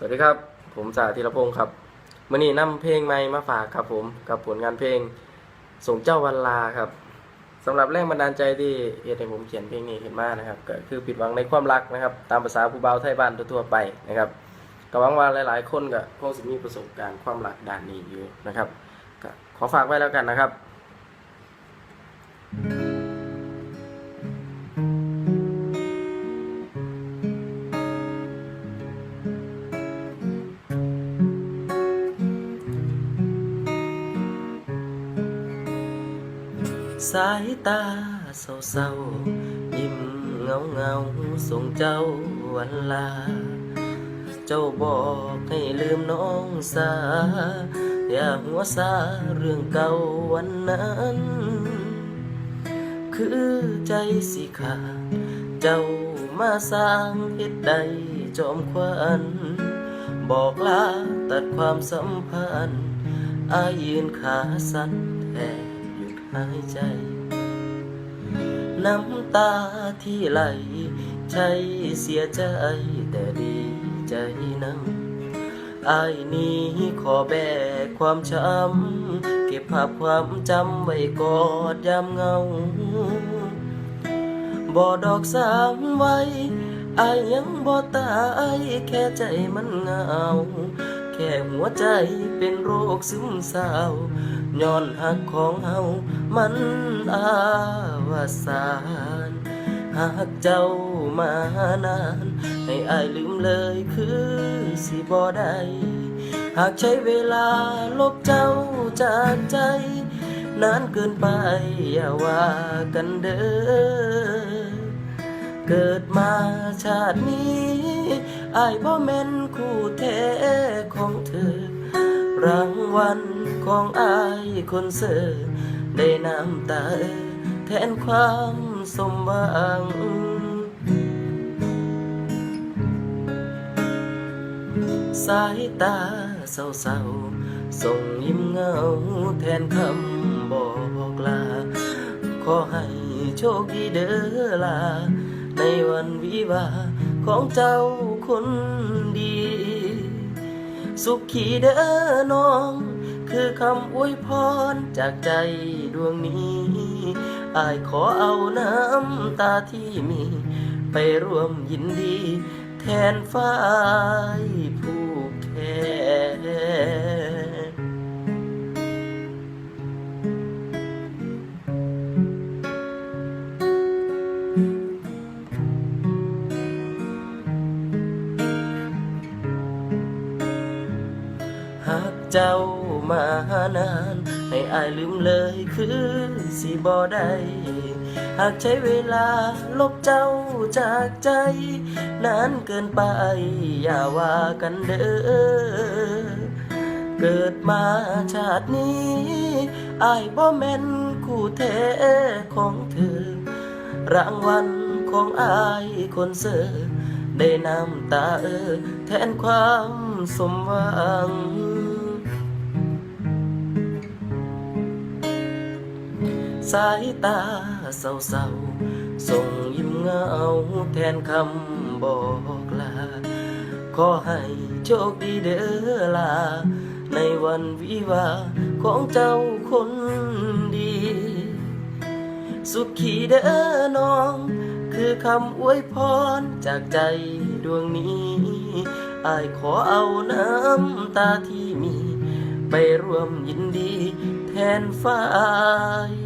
สวัสดีครับ ผมจ่าธีรพงศ์ครับมื่อนี้นำเพลงใหม่มาฝากครับผมกับผลงานเพลงส่งเจ้าวันลาครับสำหรับแรงบันดาลใจที่เฮ็ดให้ผมเขียนเพลงนี้ขึ้นมานะครับ ก็คือผิดหวังในความรักนะครับ ตามภาษาผู้เบาไทยบ้านทั่วไปนะครับก็หวังว่าหลาย ๆ คนก็คงสิมีประสบการณ์ความรักด้านนี้อยู่นะครับก็ขอฝากไว้แล้วกันนะครับ สายตาเศร้าๆยิ้มเงาเงาๆส่งเจ้าวันลา เจ้าบอกให้ลืมน้องสา อย่าหัวซาเรื่องเก่าวันนั้น คือใจสิขาดเจ้ามาสร้างเหตุใดจอมควันบอกลาตัดความสัมพันธ์อายืนขาสั่นแทบ หายใจ น้ำตาที่ไหล ใช่เสียใจแต่ดีใจนังอายนี้ขอแบกความช้ำ เก็บภาพความจำไว้กอดยามเงาบ่ดอกสามไว้อายยังบ่ตายแค่ใจมันเหงา ค่หัวใจเป็นโรคซึมเศร้าย้อนหักของเฮามันอาวสานหากเจ้ามานาน ให้อายลืมเลยคือสิบ่ได้หากใช้เวลาลบเจ้าจากใจ นานเกินไปอย่าว่ากันเด้อเกิดมาชาตินี้ อายบ่แม่นคู่แท้ของเธอ รางวัลของอายคนเสิร์ได้น้ำตาแทนความสมหวังสายตาเศร้าๆส่งยิ้มเงาแทนคำบอกลา ขอให้โชคดีเด้อลา ในวันวิวาของเจ้า คนดี สุขีเด้อน้อง คือคำอวยพรจากใจดวงนี้อายขอเอาน้ำตาที่มี ไปร่วมยินดี แทนฝ้ายผู้แค่ เจ้ามานาน ให้อายลืมเลยคือสิบ่ได้หากใช้เวลาลบเจ้าจากใจ นานเกินไป อย่าว่ากันเด้อเกิดมาชาตินี้อายบ่แม่นคู่แท้ของเธอ รางวัลของอายคนเสิร์ได้น้ำตาเออแทนความสมหวัง สายตาเศร้าๆส่งยิ้มเงาแทนคำบอกลา ขอให้โชคดีเด้อลา ในวันวิวาของเจ้าคนดี สุขีเด้อน้อง คือคำอวยพรจากใจดวงนี้อายขอเอาน้ำตาที่มี ไปร่วมยินดีแทนฝ้าย